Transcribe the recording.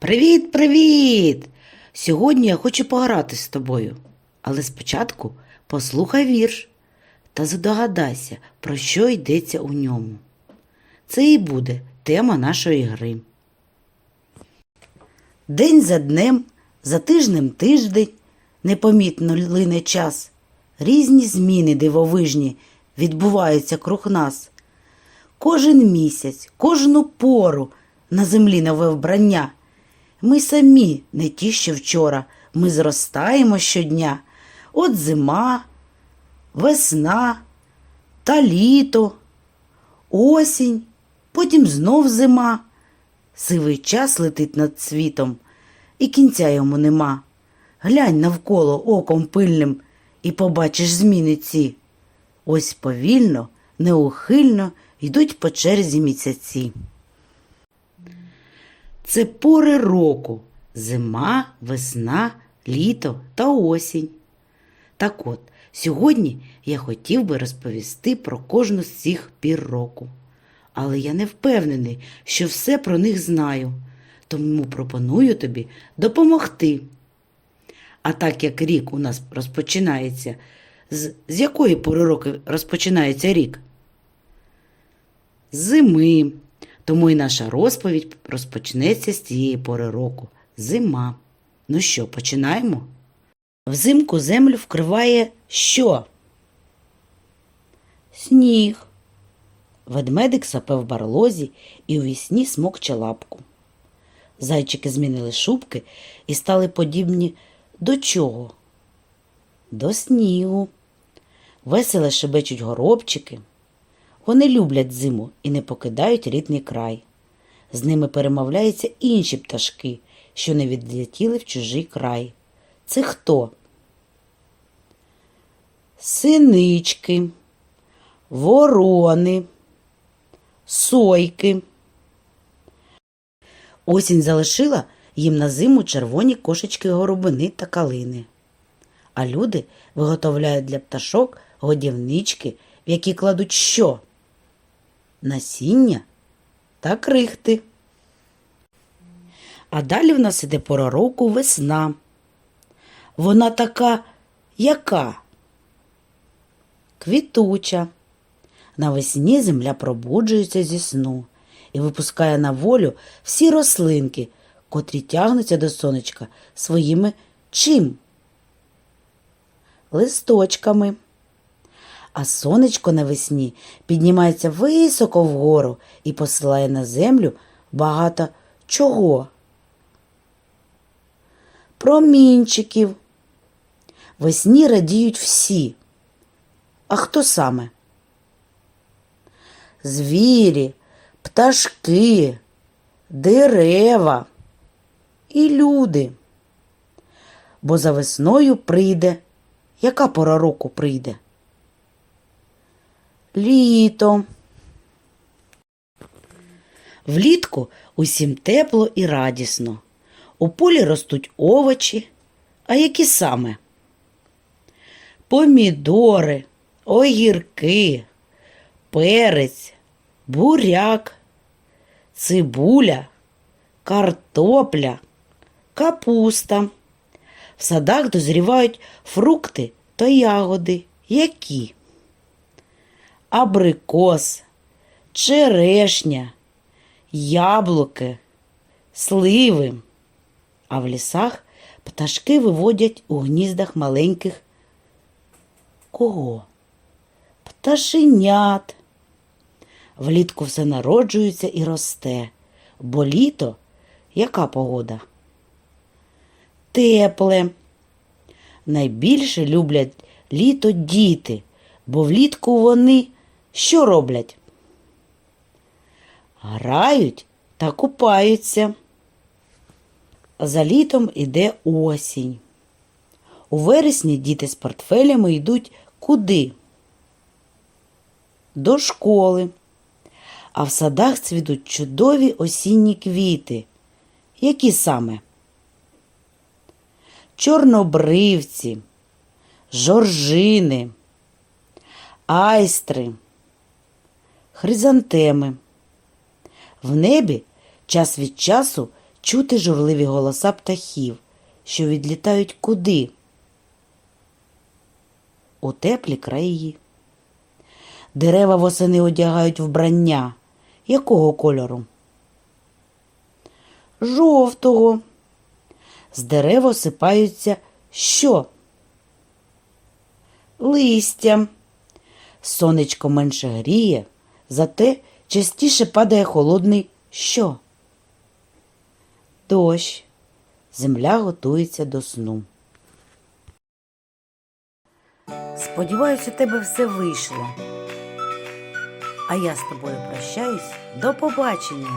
Привіт, привіт! Сьогодні я хочу пограти з тобою. Але спочатку послухай вірш та здогадайся, про що йдеться у ньому. Це і буде тема нашої гри. День за днем, за тижнем тиждень, непомітно лине час. Різні зміни дивовижні відбуваються круг нас. Кожен місяць, кожну пору на землі нове вбрання. Ми самі, не ті, що вчора, ми зростаємо щодня. От зима, весна та літо, осінь, потім знов зима. Сивий час летить над світом, і кінця йому нема. Глянь навколо оком пильним і побачиш зміни ці. Ось повільно, неухильно йдуть по черзі місяці. Це пори року зима, весна, літо та осінь. Так от, сьогодні я хотів би розповісти про кожну з цих пір року. Але я не впевнений, що все про них знаю, тому пропоную тобі допомогти. А так як рік у нас розпочинається, з, з якої пори року розпочинається рік? Зими. Тому і наша розповідь розпочнеться з цієї пори року зима. Ну що, починаємо? Взимку землю вкриває що? Сніг. Ведмедик сапе в барлозі і у вісні смокче лапку. Зайчики змінили шубки і стали подібні до чого? До снігу. Весело шебечуть горобчики. Вони люблять зиму і не покидають рідний край. З ними перемовляються інші пташки, що не відлетіли в чужий край. Це хто? Синички, ворони, сойки. Осінь залишила їм на зиму червоні кошечки горобини та калини. А люди виготовляють для пташок годівнички, в які кладуть що? Насіння та крихти. А далі в нас іде пора року весна. Вона така яка? Квітуча. Навесні земля пробуджується зі сну і випускає на волю всі рослинки, котрі тягнуться до сонечка своїми чим? Листочками. А сонечко навесні піднімається високо вгору і посилає на землю багато чого. Промінчиків. Весні радіють всі. А хто саме? Звірі, пташки, дерева і люди. Бо за весною прийде. Яка пора року прийде? Літо. Влітку усім тепло і радісно. У полі ростуть овочі, а які саме? Помідори, огірки, перець, буряк, цибуля, картопля, капуста. В садах дозрівають фрукти та ягоди. Які? Абрикос, черешня, яблуки, сливи. А в лісах пташки виводять у гніздах маленьких кого? Пташенят. Влітку все народжується і росте, бо літо яка погода? Тепле. Найбільше люблять літо діти, бо влітку вони що роблять? Грають та купаються. За літом іде осінь. У вересні діти з портфелями йдуть куди? До школи. А в садах цвітуть чудові осінні квіти. Які саме? Чорнобривці, жоржини, айстри, хризантеми. В небі час від часу Чути журливі голоса птахів, що відлітають куди? У теплі краї. Дерева восени одягають вбрання. Якого кольору? Жовтого. З дерев осипаються що? Листя. Сонечко менше гріє, зате частіше падає холодний що? Дощ. Земля готується до сну. Сподіваюся, у тебе все вийшло. А я з тобою прощаюсь. До побачення.